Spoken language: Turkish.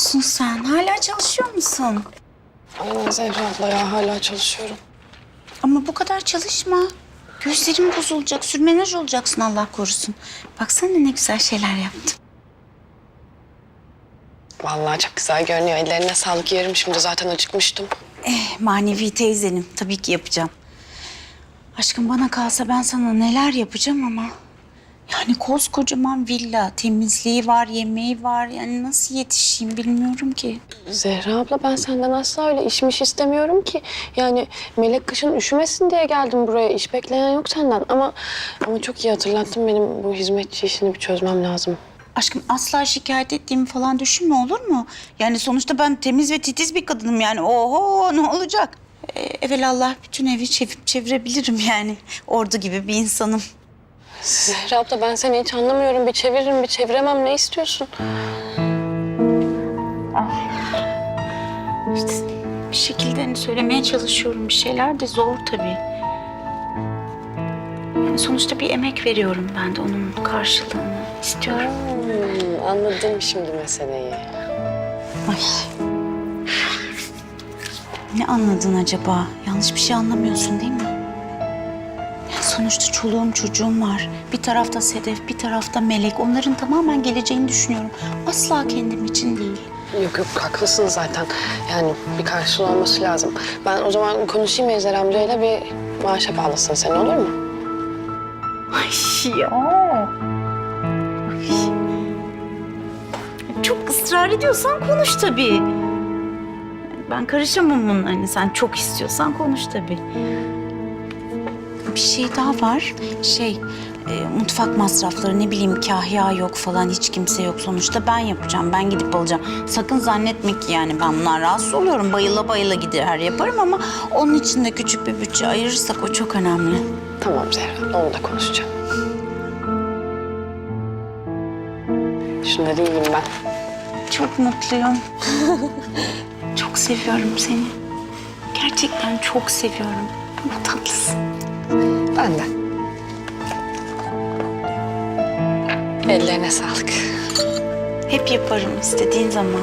sen? Hala çalışıyor musun? Aynen Zehra abla ya hala çalışıyorum. Ama bu kadar çalışma. Gözlerin bozulacak, sürmenaj olacaksın Allah korusun. Baksana ne güzel şeyler yaptım. Vallahi çok güzel görünüyor. Ellerine sağlık yerim şimdi zaten acıkmıştım. Eh, manevi teyzenim. Tabii ki yapacağım. Aşkım bana kalsa ben sana neler yapacağım ama... Yani koskocaman villa, temizliği var, yemeği var. Yani nasıl yetişeyim bilmiyorum ki. Zehra abla ben senden asla öyle işmiş istemiyorum ki. Yani Melek kışın üşümesin diye geldim buraya. İş bekleyen yok senden ama ama çok iyi hatırlattın benim bu hizmetçi işini bir çözmem lazım. Aşkım asla şikayet ettiğimi falan düşünme olur mu? Yani sonuçta ben temiz ve titiz bir kadınım yani. Oho ne olacak? Ee, evelallah bütün evi çevirip çevirebilirim yani. Ordu gibi bir insanım. Zehra abla ben seni hiç anlamıyorum. Bir çeviririm bir çeviremem ne istiyorsun? İşte bir şekilde hani söylemeye çalışıyorum bir şeyler de zor tabii. Yani sonuçta bir emek veriyorum ben de onun karşılığını istiyorum. Hmm, anladım şimdi meseleyi. Ay. Ne anladın acaba? Yanlış bir şey anlamıyorsun değil mi? Yani sonuçta çoluğum çocuğum var. Bir tarafta Sedef, bir tarafta Melek. Onların tamamen geleceğini düşünüyorum. Asla kendim için değil. Yok yok haklısın zaten. Yani bir karşılığı olması lazım. Ben o zaman konuşayım Ezer amcayla bir maaşa bağlasın seni olur mu? Ay ya. Ay. Çok ısrar ediyorsan konuş tabii. Ben karışamam bunun hani sen çok istiyorsan konuş tabii. Bir şey daha var. Şey, e, mutfak masrafları ne bileyim kahya yok falan hiç kimse yok. Sonuçta ben yapacağım, ben gidip alacağım. Sakın zannetme ki yani ben bundan rahatsız oluyorum. Bayıla bayıla gider yaparım ama onun için de küçük bir bütçe ayırırsak o çok önemli. Tamam Zehra onu da konuşacağım. Şunları yiyeyim ben. Çok mutluyum. çok seviyorum seni. Gerçekten çok seviyorum. Ama tatlısın. Ben de. Ellerine sağlık. Hep yaparım istediğin zaman.